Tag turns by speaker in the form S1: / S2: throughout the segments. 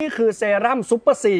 S1: นี่คือเซรั่มซูเปอร์ซี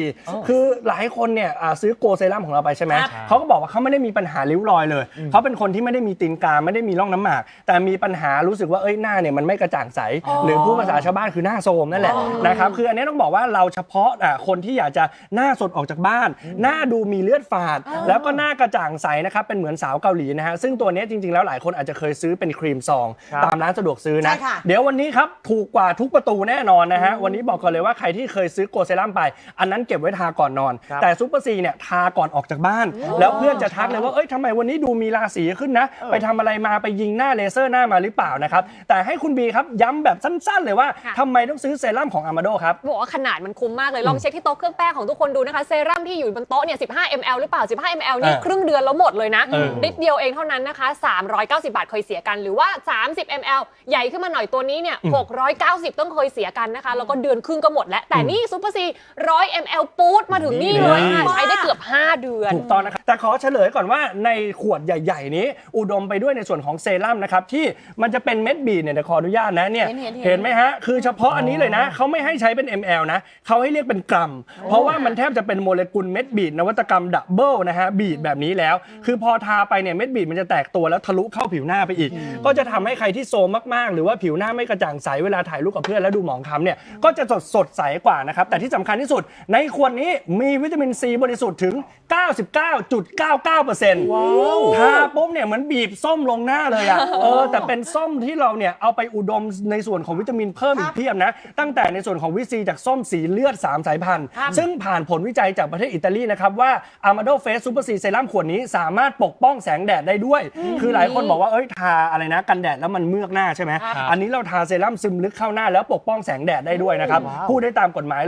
S1: คือหลายคนเนี่ยอ่าซื้อโกเซรั่มของเราไปใช่ไหม
S2: ครับ
S1: เขาก็บอกว่าเขาไม่ได้มีปัญหาริ้วรอยเลย เขาเป็นคนที่ไม่ได้มีตีนกาไม่ได้มีร่องน้ำหมาก แต่มีปัญหารู้สึกว่าเอ้ยหน้าเนี่ยมันไม่กระจ่างใส หรือผู้ภาษาชาวบ้านคือหน้าโทรมนั่นแหละนะครับคืออันนี้ต้องบอกว่าเราเฉพาะอะคนที่อยากจะหน้าสดออกจากบ้าน หน้าดูมีเลือดฝาด แล้วก็หน้ากระจ่างใสนะครับเป็นเหมือนสาวเกาหลีนะฮะซึ่งตัวเนี้ยจริงๆแล้วหลายคนอาจจะเคยซื้อเป็นครีมซอง ตามร้านสะดวกซื้อนะ
S3: ใช่ค่ะ
S1: เดี๋ยววันนี้ครับถูกกว่าทุกประตูแน่นอนนะฮะวันนี้บอกก่อนเลยว่าใครที่เคยซื้อโกเซรั่มไป อันนั้นเก็บไว้ทาก่อนนอน
S2: ครับ
S1: แต่ซูเปอร์ซีเนี่ยทาก่อนออกจากบ้าน แล้วเพื่อนจะทักเลยว่าเอ้ยทำไมวันนี้ดูมีราศีขึ้นนะ ไปทำอะไรมาไปยิงหน้าเลเซอร์หน้ามาหรือเปล่านะครับแต่ให้คุณบีครับย้ำแบบสั้นๆ เลยว่า
S4: ค่ะ
S1: ทำไมต้องซื้อเซรั่มของอามาโดครับ
S4: บอกว่าขนาดมันคุ้มมากเลย ลองเช็คที่โต๊ะเครื่องแป้งของทุกคนดูนะคะ เซรั่มที่อยู่บนโต๊ะเนี่ย 15 ml หรือเปล่า 15 ml นี่
S1: เออ
S4: ครึ่งเดือนแล้วหมดเลยนะ
S1: เออ
S4: นิดเดียวเองเท่านั้นนะคะ 390 บาทเคยเสียกัน หรือว่า 30 ml ใหญ่ขึ้นมาหน่อยตัวนี้เนี่ย 690 ต้องเคยเสียกันนะคะ แล้วก็เดือนครึ่งก็หมดแล้ว แต่นี่ซูเปอร์ซี100 ml ปูดมาถึงนี่เลยค่ะ
S1: นี่
S4: ใช้ได้เกือบ 5 เดือน
S1: ถูกต้องนะครับ แต่ขอเฉลยก่อนว่าในขวดใหญ่ ๆ นี้ อุดมไปด้วยในส่วนของเซรั่มนะครับที่มันจะเป็นเม็ดบีดเนี่ยเดี๋ยวขออนุญาตนะเนี่ย
S3: เห็นเห็นเห็น
S1: เห็น ไหมฮะคือเฉพาะอันนี้เลยนะเขาไม่ให้ใช้เป็น ml นะเขาให้เรียกเป็นกรัม เพราะว่ามันแทบจะเป็นโมเลกุลเม็ดบีดนวัตกรรมดับเบิลนะฮะบีดแบบนี้แล้ว คือพอทาไปเนี่ยเม็ดบีดมันจะแตกตัวแล้วทะลุเข้าผิวหน้าไปอีก ก็จะทำให้ใครที่โซมมากๆ หรือว่าผิวหน้าไม่กระจ่างใสเวลาถ่ายรูปกับเพื่อนแล้วดูหมองคล้ำเนี่ยก็จะสดสดใสกว่านะครับแต่ที่สำคัญที่สุดในขวดนี้มีวิตามินซีบริสุทธิ์ถึง99.99%ทาปุ๊บเนี่ยเหมือนบีบส้มลงหน้าเลยอะเออแต่เป็นส้มที่เราเนี่ยเอาไปอุดมในส่วนของวิตามินเพิ่มอีกเพียบนะ ตั้งแต่ในส่วนของวิตามินซีจากส้มสีเลือด 3 สายพันธุ์ ซึ่งผ่านผลวิจัยจากประเทศอิตาลีนะครับว่า Amado Face Super C Serum ขวดนี้สามารถปกป้องแสงแดดได้ด้วย คือหลายคนบอกว่าเอ้ยทาอะไรนะกันแดดแล้วมันเมือกหน้าใช่ไหม
S4: ครับ
S1: อันนี้เราทาเซรั่มซึมลึกเข้าหน้าแล้วปกป้องแสงแดดได้ด้วยนะครับพูดได้ตามกฎหมาย